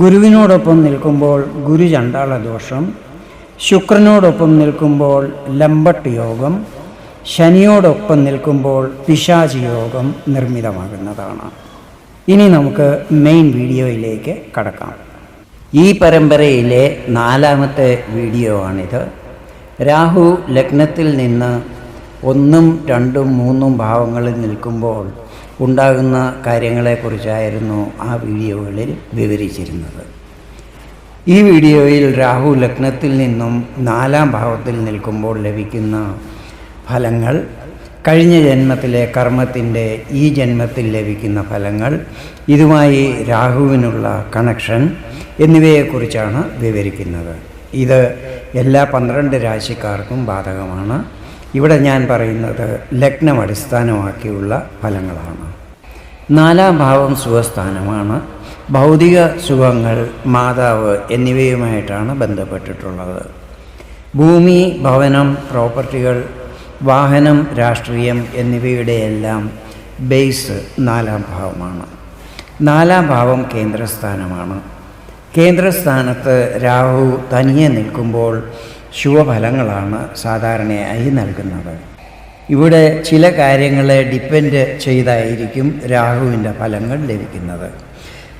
ഗുരുവിനോടൊപ്പം നിൽക്കുമ്പോൾ ഗുരു ഗുരുചണ്ടാള ദോഷം ശുക്രനോടൊപ്പം നിൽക്കുമ്പോൾ ലംബട്ട് യോഗം ശനിയോടൊപ്പം നിൽക്കുമ്പോൾ പിശാചി യോഗം നിർമ്മിതമാകുന്നതാണ്. ഇനി നമുക്ക് മെയിൻ വീഡിയോയിലേക്ക് കടക്കാം. ഈ പരമ്പരയിലെ നാലാമത്തെ വീഡിയോ ആണിത് രാഹു ലഗ്നത്തിൽ നിന്ന് ഒന്നും രണ്ടും മൂന്നും ഭാവങ്ങളിൽ നിൽക്കുമ്പോൾ ഉണ്ടാകുന്ന കാര്യങ്ങളെക്കുറിച്ചായിരുന്നു ആ വീഡിയോകളിൽ വിവരിച്ചിരുന്നത്. ഈ വീഡിയോയിൽ രാഹു ലഗ്നത്തിൽ നിന്നും നാലാം ഭാവത്തിൽ നിൽക്കുമ്പോൾ ലഭിക്കുന്ന ഫലങ്ങൾ കഴിഞ്ഞ ജന്മത്തിലെ കർമ്മത്തിന്റെ ഈ ജന്മത്തിൽ ലഭിക്കുന്ന ഫലങ്ങൾ ഇതുമായി രാഹുവിനുള്ള കണക്ഷൻ എന്നിവയെക്കുറിച്ചാണ് വിവരിക്കുന്നത്. ഇത് എല്ലാ പന്ത്രണ്ട് രാശിക്കാർക്കും ബാധകമാണ്. ഇവിടെ ഞാൻ പറയുന്നത് ലഗ്നം അടിസ്ഥാനമാക്കിയുള്ള ഫലങ്ങളാണ്. നാലാം ഭാവം സുഖസ്ഥാനമാണ് ഭൗതിക സുഖങ്ങൾ മാതാവ് എന്നിവയുമായിട്ടാണ് ബന്ധപ്പെട്ടിട്ടുള്ളത്. ഭൂമി ഭവനം പ്രോപ്പർട്ടികൾ വാഹനം രാഷ്ട്രീയം എന്നിവയുടെയെല്ലാം ബേസ് നാലാം ഭാവമാണ്. നാലാം ഭാവം കേന്ദ്രസ്ഥാനമാണ്. കേന്ദ്രസ്ഥാനത്ത് രാഹു തനിയെ നിൽക്കുമ്പോൾ ശുഭഫലങ്ങളാണ് സാധാരണയായി നൽകുന്നത്. ഇവിടെ ചില കാര്യങ്ങളെ ഡിപ്പെൻഡ് ചെയ്തായിരിക്കും രാഹുവിന്റെ ഫലങ്ങൾ ലഭിക്കുന്നത്.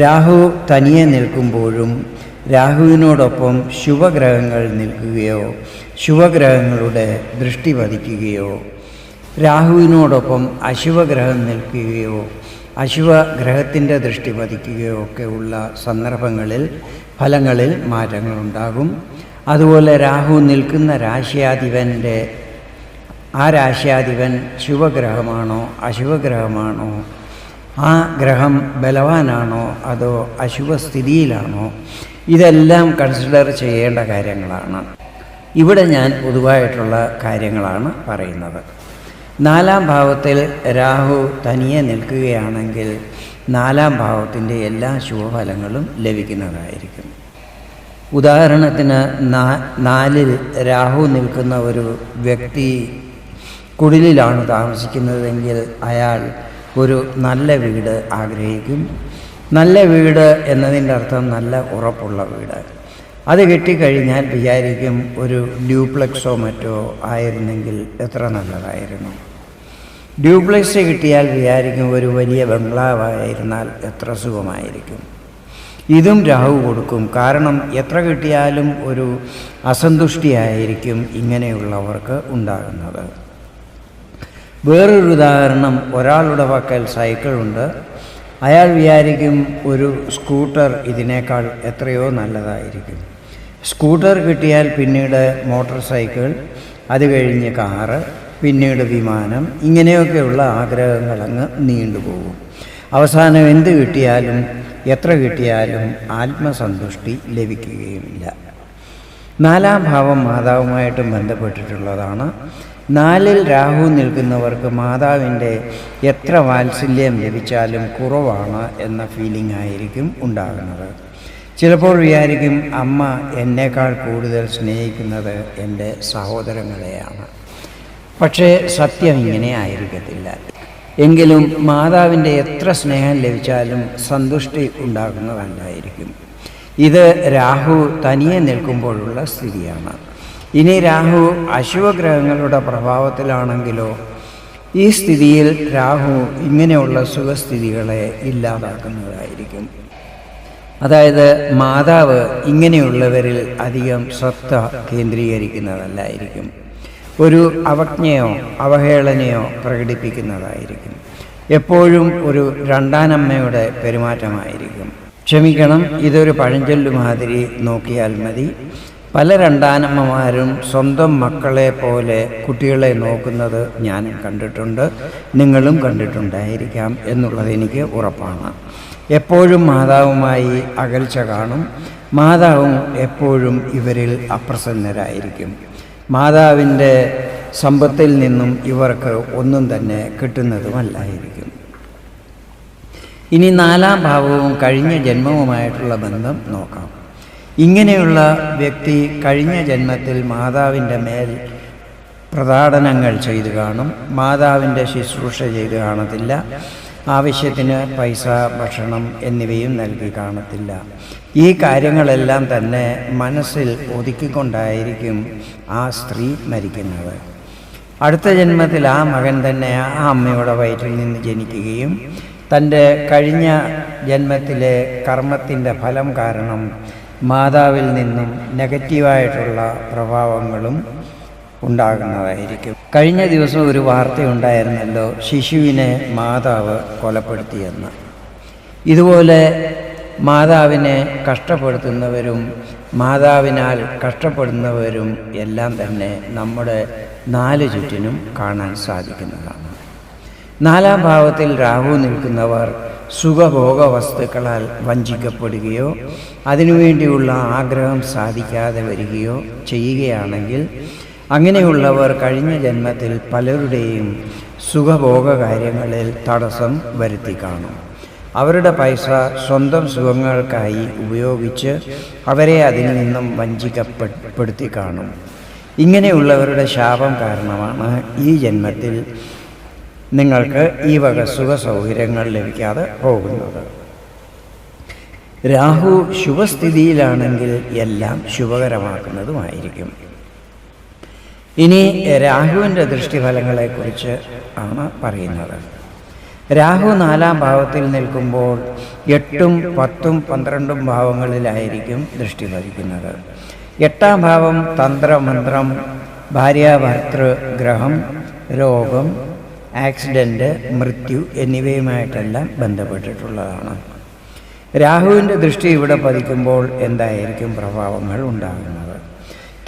രാഹു തനിയെ നിൽക്കുമ്പോഴും രാഹുവിനോടൊപ്പം ശുഭഗ്രഹങ്ങൾ നിൽക്കുകയോ ശുഭഗ്രഹങ്ങളുടെ ദൃഷ്ടി പതിക്കുകയോ രാഹുവിനോടൊപ്പം അശുഭഗ്രഹം നിൽക്കുകയോ അശുഭഗ്രഹത്തിന്റെ ദൃഷ്ടി പതിക്കുകയോ ഒക്കെ ഉള്ള സന്ദർഭങ്ങളിൽ ഫലങ്ങളിൽ മാറ്റങ്ങളുണ്ടാകും. അതുപോലെ രാഹു നിൽക്കുന്ന രാശ്യാധിപന്റെ ആ രാശ്യാധിപൻ ശുഭഗ്രഹമാണോ അശുഭഗ്രഹമാണോ ആ ഗ്രഹം ബലവാനാണോ അതോ അശുഭസ്ഥിതിയിലാണോ ഇതെല്ലാം കൺസിഡർ ചെയ്യേണ്ട കാര്യങ്ങളാണ്. ഇവിടെ ഞാൻ പൊതുവായിട്ടുള്ള കാര്യങ്ങളാണ് പറയുന്നത്. നാലാം ഭാവത്തിൽ രാഹു തനിയെ നിൽക്കുകയാണെങ്കിൽ നാലാം ഭാവത്തിന്റെ എല്ലാ ശുഭഫലങ്ങളും ലഭിക്കുന്നതായിരിക്കും. ഉദാഹരണത്തിന് നാലിൽ രാഹു നിൽക്കുന്ന ഒരു വ്യക്തി കുടിലിലാണ് താമസിക്കുന്നതെങ്കിൽ അയാൾ ഒരു നല്ല വീട് ആഗ്രഹിക്കും. നല്ല വീട് എന്നതിന്റെ അർത്ഥം നല്ല ഉറപ്പുള്ള വീട്. അത് കിട്ടിക്കഴിഞ്ഞാൽ വിചാരിക്കും ഒരു ഡ്യൂപ്ലക്സോ മറ്റോ ആയിരുന്നെങ്കിൽ എത്ര നല്ലതായിരുന്നു. ഡ്യൂപ്ലക്സ് കിട്ടിയാൽ വിചാരിക്കും ഒരു വലിയ ബംഗ്ലാവായിരുന്നാൽ എത്ര സുഖമായിരിക്കും. ഇതും രാഹു കൊടുക്കും. കാരണം എത്ര കിട്ടിയാലും ഒരു അസന്തുഷ്ടിയായിരിക്കും ഇങ്ങനെയുള്ളവർക്ക് ഉണ്ടാകുന്നത്. വേറൊരു ഉദാഹരണം ഒരാളുടെ പക്കൽ സൈക്കിളുണ്ട് അയാൾ വിചാരിക്കും ഒരു സ്കൂട്ടർ ഇതിനേക്കാൾ എത്രയോ നല്ലതായിരിക്കും. സ്കൂട്ടർ കിട്ടിയാൽ പിന്നീട് മോട്ടോർ സൈക്കിൾ അത് കഴിഞ്ഞ് കാറ് പിന്നീട് വിമാനം ഇങ്ങനെയൊക്കെയുള്ള ആഗ്രഹങ്ങൾ അങ്ങ് നീണ്ടുപോകും. അവസാനം എന്ത് കിട്ടിയാലും എത്ര കിട്ടിയാലും ആത്മസന്തുഷ്ടി ലഭിക്കുകയുമില്ല. നാലാം ഭാവം മാതാവുമായിട്ടും ബന്ധപ്പെട്ടിട്ടുള്ളതാണ്. നാലിൽ രാഹു നിൽക്കുന്നവർക്ക് മാതാവിന്റെ എത്ര വാത്സല്യം ലഭിച്ചാലും കുറവാണ് എന്ന ഫീലിംഗ് ആയിരിക്കും ഉണ്ടാകുന്നത്. ചിലപ്പോൾ വിചാരിക്കും അമ്മ എന്നേക്കാൾ കൂടുതൽ സ്നേഹിക്കുന്നത് എന്റെ സഹോദരങ്ങളെയാണ്. പക്ഷേ സത്യം ഇങ്ങനെ ആയിരിക്കത്തില്ല. എങ്കിലും മാതാവിന്റെ എത്ര സ്നേഹം ലഭിച്ചാലും സന്തുഷ്ടി ഉണ്ടാകുന്നതല്ലായിരിക്കും. ഇത് രാഹു തനിയെ നിൽക്കുമ്പോഴുള്ള സ്ഥിതിയാണ്. ഇനി രാഹു അശുഭഗ്രഹങ്ങളുടെ പ്രഭാവത്തിലാണെങ്കിലോ ഈ സ്ഥിതിയിൽ രാഹു ഇങ്ങനെയുള്ള സുഖസ്ഥിതികളെ ഇല്ലാതാക്കുന്നതായിരിക്കും. അതായത് മാതാവ് ഇങ്ങനെയുള്ളവരിൽ അധികം ശ്രദ്ധ കേന്ദ്രീകരിക്കുന്നതല്ലായിരിക്കും. ഒരു അവജ്ഞയോ അവഹേളനയോ പ്രകടിപ്പിക്കുന്നതായിരിക്കും. എപ്പോഴും ഒരു രണ്ടാനമ്മയുടെ പെരുമാറ്റമായിരിക്കും. ക്ഷമിക്കണം ഇതൊരു പഴഞ്ചൊല്ലു മാതിരി നോക്കിയാൽ മതി. പല രണ്ടാനമ്മമാരും സ്വന്തം മക്കളെ പോലെ കുട്ടികളെ നോക്കുന്നത് ഞാനും കണ്ടിട്ടുണ്ട് നിങ്ങളും കണ്ടിട്ടുണ്ടായിരിക്കാം എന്നുള്ളത് എനിക്ക് ഉറപ്പാണ്. എപ്പോഴും മാതാവുമായി അകൽച്ച കാണും. മാതാവും എപ്പോഴും ഇവരിൽ അപ്രസന്നരായിരിക്കും. മാതാവിന്റെ സമ്പത്തിൽ നിന്നും ഇവർക്ക് ഒന്നും തന്നെ കിട്ടുന്നതുമല്ലായിരിക്കും. ഇനി നാലാം ഭാവവും കഴിഞ്ഞ ജന്മവുമായിട്ടുള്ള ബന്ധം നോക്കാം. ഇങ്ങനെയുള്ള വ്യക്തി കഴിഞ്ഞ ജന്മത്തിൽ മാതാവിന്റെ മേൽ പ്രതാടനങ്ങൾ ചെയ്തു കാണും മാതാവിന്റെ ശുശ്രൂഷ ചെയ്തു കാണത്തില്ല ആവശ്യത്തിന് പൈസ ഭക്ഷണം എന്നിവയും നൽകി കാണത്തില്ല. ഈ കാര്യങ്ങളെല്ലാം തന്നെ മനസ്സിൽ ഒതുക്കിക്കൊണ്ടായിരിക്കും ആ സ്ത്രീ മരിക്കുന്നത്. അടുത്ത ജന്മത്തിൽ ആ മകൻ തന്നെ ആ അമ്മയുടെ വയറ്റിൽ നിന്ന് ജനിക്കുകയും തന്റെ കഴിഞ്ഞ ജന്മത്തിലെ കർമ്മത്തിന്റെ ഫലം കാരണം മാതാവിൽ നിന്നും നെഗറ്റീവായിട്ടുള്ള പ്രഭാവങ്ങളും ഉണ്ടാകുന്നതായിരിക്കും. കഴിഞ്ഞ ദിവസം ഒരു വാർത്തയുണ്ടായിരുന്നല്ലോ ശിശുവിനെ മാതാവ് കൊലപ്പെടുത്തിയെന്ന്. ഇതുപോലെ മാതാവിനെ കഷ്ടപ്പെടുത്തുന്നവരും മാതാവിനാൽ കഷ്ടപ്പെടുന്നവരും എല്ലാം തന്നെ നമ്മുടെ നാല് ചുറ്റിനും കാണാൻ സാധിക്കുന്നതാണ്. നാലാം ഭാവത്തിൽ രാഹു നിൽക്കുന്നവർ സുഖഭോഗ വസ്തുക്കളാൽ വഞ്ചിക്കപ്പെടുകയോ അതിനുവേണ്ടിയുള്ള ആഗ്രഹം സാധിക്കാതെ വരികയോ ചെയ്യുകയാണെങ്കിൽ അങ്ങനെയുള്ളവർ കഴിഞ്ഞ ജന്മത്തിൽ പലരുടെയും സുഖഭോഗ കാര്യങ്ങളിൽ തടസ്സം വരുത്തി കാണും. അവരുടെ പൈസ സ്വന്തം സുഖങ്ങൾക്കായി ഉപയോഗിച്ച് അവരെ അതിൽ നിന്നും വഞ്ചിക്കപ്പെടുത്തി കാണും. ഇങ്ങനെയുള്ളവരുടെ ശാപം കാരണമാണ് ഈ ജന്മത്തിൽ നിങ്ങൾക്ക് ഈ വക സുഖ സൗകര്യങ്ങൾ ലഭിക്കാതെ പോകുന്നത്. രാഹു ശുഭസ്ഥിതിയിലാണെങ്കിൽ എല്ലാം ശുഭകരമാക്കുന്നതുമായിരിക്കും. ഇനി രാഹുവിന്റെ ദൃഷ്ടിഫലങ്ങളെക്കുറിച്ച് ആണ് പറയുന്നത്. രാഹു നാലാം ഭാവത്തിൽ നിൽക്കുമ്പോൾ എട്ടും പത്തും പന്ത്രണ്ടും ഭാവങ്ങളിലായിരിക്കും ദൃഷ്ടി ഭരിക്കുന്നത് എട്ടാം ഭാവം തന്ത്രമന്ത്രം ഭാര്യാഭർത്തൃ ഗ്രഹം രോഗം ആക്സിഡന്റ് മൃത്യു എന്നിവയുമായിട്ടെല്ലാം ബന്ധപ്പെട്ടിട്ടുള്ളതാണ്. രാഹുവിന്റെ ദൃഷ്ടി ഇവിടെ പതിക്കുമ്പോൾ എന്തായിരിക്കും പ്രഭാവങ്ങൾ ഉണ്ടാകുന്നത്?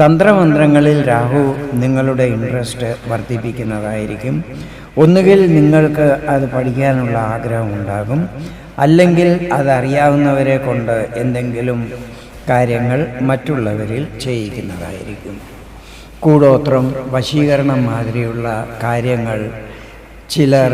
തന്ത്രമന്ത്രങ്ങളിൽ രാഹു നിങ്ങളുടെ ഇൻട്രസ്റ്റ് വർദ്ധിപ്പിക്കുന്നതായിരിക്കും. ഒന്നുകിൽ നിങ്ങൾക്ക് അത് പഠിക്കാനുള്ള ആഗ്രഹം ഉണ്ടാകും. അല്ലെങ്കിൽ അതറിയാവുന്നവരെ കൊണ്ട് എന്തെങ്കിലും കാര്യങ്ങൾ മറ്റുള്ളവരിൽ ചെയ്യിക്കുന്നതായിരിക്കും. കൂടോത്രം വശീകരണം മാതിരിയുള്ള കാര്യങ്ങൾ ചിലർ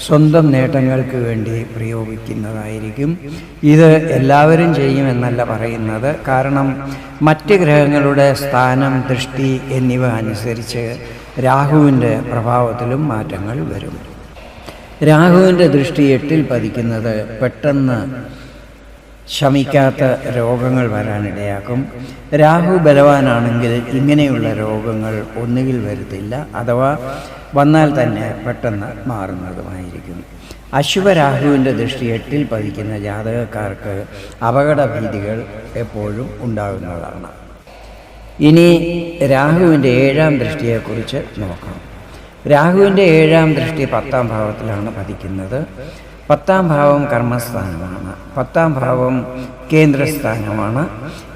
സ്വന്തം നേട്ടങ്ങൾക്ക് വേണ്ടി പ്രയോഗിക്കുന്നതായിരിക്കും. ഇത് എല്ലാവരും ചെയ്യുമെന്നല്ല പറയുന്നത്. കാരണം മറ്റ് ഗ്രഹങ്ങളുടെ സ്ഥാനം ദൃഷ്ടി എന്നിവ അനുസരിച്ച് രാഹുവിന്റെ പ്രഭാവത്തിലും മാറ്റങ്ങൾ വരും. രാഹുവിന്റെ ദൃഷ്ടി എട്ടിൽ പതിക്കുന്നത് പെട്ടെന്ന് ശമിക്കാത്ത രോഗങ്ങൾ വരാനിടയാക്കും. രാഹു ബലവാനാണെങ്കിൽ ഇങ്ങനെയുള്ള രോഗങ്ങൾ ഒന്നുകിൽ വരുത്തില്ല അഥവാ വന്നാൽ തന്നെ പെട്ടെന്ന് മാറുന്നതുമായിരിക്കും. അശുഭരാഹുവിന്റെ ദൃഷ്ടി എട്ടിൽ പതിക്കുന്ന ജാതകക്കാർക്ക് അപകട ഭീതികൾ എപ്പോഴും ഉണ്ടാകുന്നതാണ്. ഇനി രാഹുവിന്റെ ഏഴാം ദൃഷ്ടിയെക്കുറിച്ച് നോക്കാം. രാഹുവിന്റെ ഏഴാം ദൃഷ്ടി പത്താം ഭാവത്തിലാണ് പതിക്കുന്നത്. പത്താം ഭാവം കർമ്മസ്ഥാനമാണ്. പത്താം ഭാവം കേന്ദ്രസ്ഥാനമാണ്.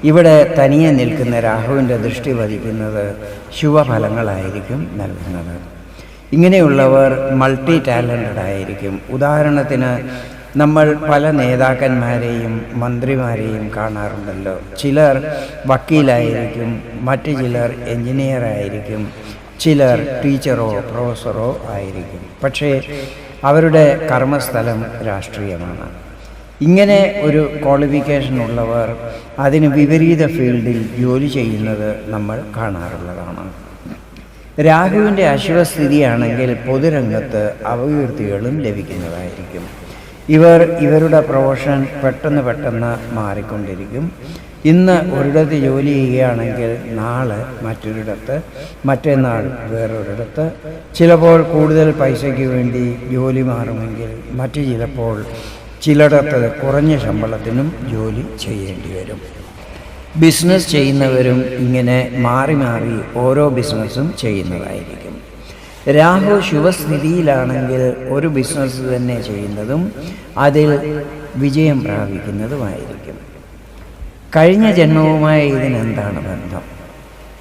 ഇവിടെ തനിയെ നിൽക്കുന്ന രാഹുവിന്റെ ദൃഷ്ടി പതിക്കുന്നത് ശുഭഫലങ്ങളായിരിക്കും നൽകുന്നത്. ഇങ്ങനെയുള്ളവർ മൾട്ടി ടാലന്റഡ് ആയിരിക്കും. ഉദാഹരണത്തിന് നമ്മൾ പല നേതാക്കന്മാരെയും മന്ത്രിമാരെയും കാണാറുണ്ടല്ലോ. ചിലർ വക്കീലായിരിക്കും മറ്റു ചിലർ എഞ്ചിനീയർ ആയിരിക്കും ചിലർ ടീച്ചറോ പ്രൊഫസറോ ആയിരിക്കും. പക്ഷേ അവരുടെ കർമ്മസ്ഥലം രാഷ്ട്രീയമാണ്. ഇങ്ങനെ ഒരു ക്വാളിഫിക്കേഷൻ ഉള്ളവർ അതിന് വിപരീത ഫീൽഡിൽ ജോലി ചെയ്യുന്നത് നമ്മൾ കാണാറുള്ളതാണ്. രാഹുവിന്റെ അശുഭസ്ഥിതിയാണെങ്കിൽ പൊതുരംഗത്ത് അപകീർത്തികളും ലഭിക്കുന്നതായിരിക്കും. ഇവർ ഇവരുടെ പ്രൊഫഷൻ പെട്ടെന്ന് പെട്ടെന്ന് മാറിക്കൊണ്ടിരിക്കും. ഇന്ന് ഒരിടത്ത് ജോലി ചെയ്യുകയാണെങ്കിൽ നാളെ മറ്റൊരിടത്ത് മറ്റന്നാൾ വേറൊരിടത്ത്. ചിലപ്പോൾ കൂടുതൽ പൈസയ്ക്ക് വേണ്ടി ജോലി മാറുമെങ്കിൽ മറ്റു ചിലപ്പോൾ ചിലയിടത്ത് കുറഞ്ഞ ശമ്പളത്തിനും ജോലി ചെയ്യേണ്ടി വരും. ബിസിനസ് ചെയ്യുന്നവരും ഇങ്ങനെ മാറി മാറി ഓരോ ബിസിനസ്സും ചെയ്യുന്നതായിരിക്കും. രാഹു ശുഭസ്ഥിതിയിലാണെങ്കിൽ ഒരു ബിസിനസ് തന്നെ ചെയ്യുന്നതും അതിൽ വിജയം പ്രാപിക്കുന്നതുമായിരിക്കും. കഴിഞ്ഞ ജന്മവുമായി ഇതിനെന്താണ് ബന്ധം?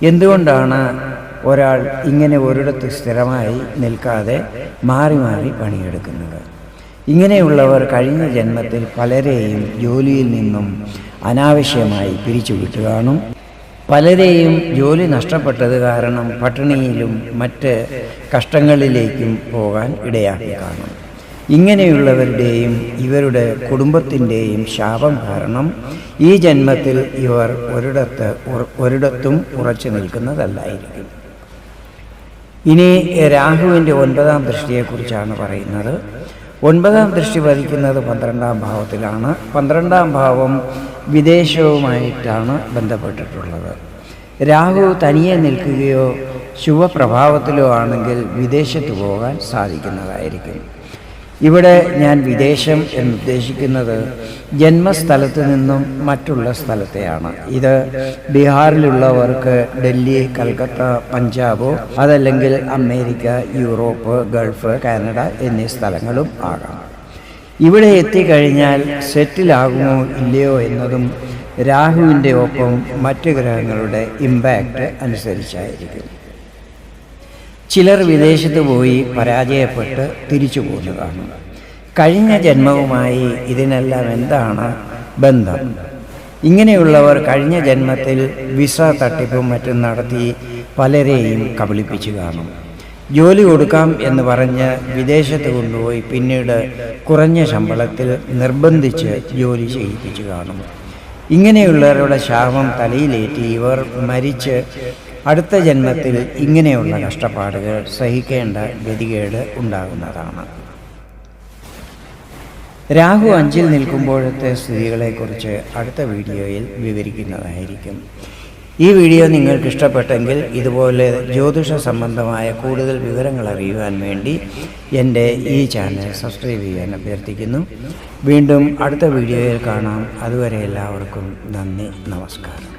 എന്തുകൊണ്ടാണ് ഒരാൾ ഇങ്ങനെ ഒരിടത്ത് സ്ഥിരമായി നിൽക്കാതെ മാറി മാറി പണിയെടുക്കുന്നത്? ഇങ്ങനെയുള്ളവർ കഴിഞ്ഞ ജന്മത്തിൽ പലരെയും ജോലിയിൽ നിന്നും അനാവശ്യമായി പിരിച്ചുവിട്ട് കാണും. പലരെയും ജോലി നഷ്ടപ്പെട്ടത് കാരണം പട്ടിണിയിലും മറ്റ് കഷ്ടങ്ങളിലേക്കും പോകാൻ ഇടയാക്കി കാണും. ഇങ്ങനെയുള്ളവരുടെയും ഇവരുടെ കുടുംബത്തിന്റെയും ശാപം കാരണം ഈ ജന്മത്തിൽ ഇവർ ഒരിടത്ത് ഒരിടത്തും ഉറച്ചു നിൽക്കുന്നതല്ലായിരിക്കും. ഇനി രാഹുവിന്റെ ഒൻപതാം ദൃഷ്ടിയെക്കുറിച്ചാണ് പറയുന്നത്. ഒൻപതാം ദൃഷ്ടി പതിക്കുന്നത് പന്ത്രണ്ടാം ഭാവത്തിലാണ്. പന്ത്രണ്ടാം ഭാവം വിദേശവുമായിട്ടാണ് ബന്ധപ്പെട്ടിട്ടുള്ളത്. രാഹു തനിയെ നിൽക്കുകയോ ശുഭപ്രഭാവത്തിലോ ആണെങ്കിൽ വിദേശത്ത് പോകാൻ സാധിക്കുന്നതായിരിക്കും. ഇവിടെ ഞാൻ വിദേശം എന്നുദ്ദേശിക്കുന്നത് ജന്മസ്ഥലത്ത് നിന്നും മറ്റുള്ള സ്ഥലത്തെയാണ്. ഇത് ബീഹാറിലുള്ളവർക്ക് ഡൽഹി കൽക്കത്ത പഞ്ചാബോ അതല്ലെങ്കിൽ അമേരിക്ക യൂറോപ്പ് ഗൾഫ് കാനഡ എന്നീ സ്ഥലങ്ങളും ആകാം. ഇവിടെ എത്തിക്കഴിഞ്ഞാൽ സെറ്റിലാകുമോ ഇല്ലയോ എന്നതും രാഹുവിന്റെ ഒപ്പം മറ്റ് ഗ്രഹങ്ങളുടെ ഇമ്പാക്റ്റ് അനുസരിച്ചായിരിക്കും. ചിലർ വിദേശത്ത് പോയി പരാജയപ്പെട്ട് തിരിച്ചു പോകുന്നതാണ്. കഴിഞ്ഞ ജന്മവുമായി ഇതിനെല്ലാം എന്താണ് ബന്ധം? ഇങ്ങനെയുള്ളവർ കഴിഞ്ഞ ജന്മത്തിൽ വിസ തട്ടിപ്പും മറ്റും നടത്തി പലരെയും കബളിപ്പിച്ചു കാണും. ജോലി കൊടുക്കാം എന്ന് പറഞ്ഞ് വിദേശത്ത് കൊണ്ടുപോയി പിന്നീട് കുറഞ്ഞ ശമ്പളത്തിൽ നിർബന്ധിച്ച് ജോലി ചെയ്യിപ്പിച്ചു കാണും. ഇങ്ങനെയുള്ളവരുടെ ശാപം തലയിലേറ്റി ഇവർ മരിച്ച് അടുത്ത ജന്മത്തിൽ ഇങ്ങനെയുള്ള കഷ്ടപ്പാടുകൾ സഹിക്കേണ്ട ഗതികേട് ഉണ്ടാകുന്നതാണ്. രാഹു അഞ്ചിൽ നിൽക്കുമ്പോഴത്തെ സ്ഥിതികളെക്കുറിച്ച് അടുത്ത വീഡിയോയിൽ വിവരിക്കുന്നതായിരിക്കും. ഈ വീഡിയോ നിങ്ങൾക്ക് ഇഷ്ടപ്പെട്ടെങ്കിൽ ഇതുപോലെ ജ്യോതിഷ സംബന്ധമായ കൂടുതൽ വിവരങ്ങൾ അറിയുവാൻ വേണ്ടി എന്റെ ഈ ചാനൽ സബ്സ്ക്രൈബ് ചെയ്യാൻ അഭ്യർത്ഥിക്കുന്നു. വീണ്ടും അടുത്ത വീഡിയോയിൽ കാണാം. അതുവരെ എല്ലാവർക്കും നന്ദി നമസ്കാരം.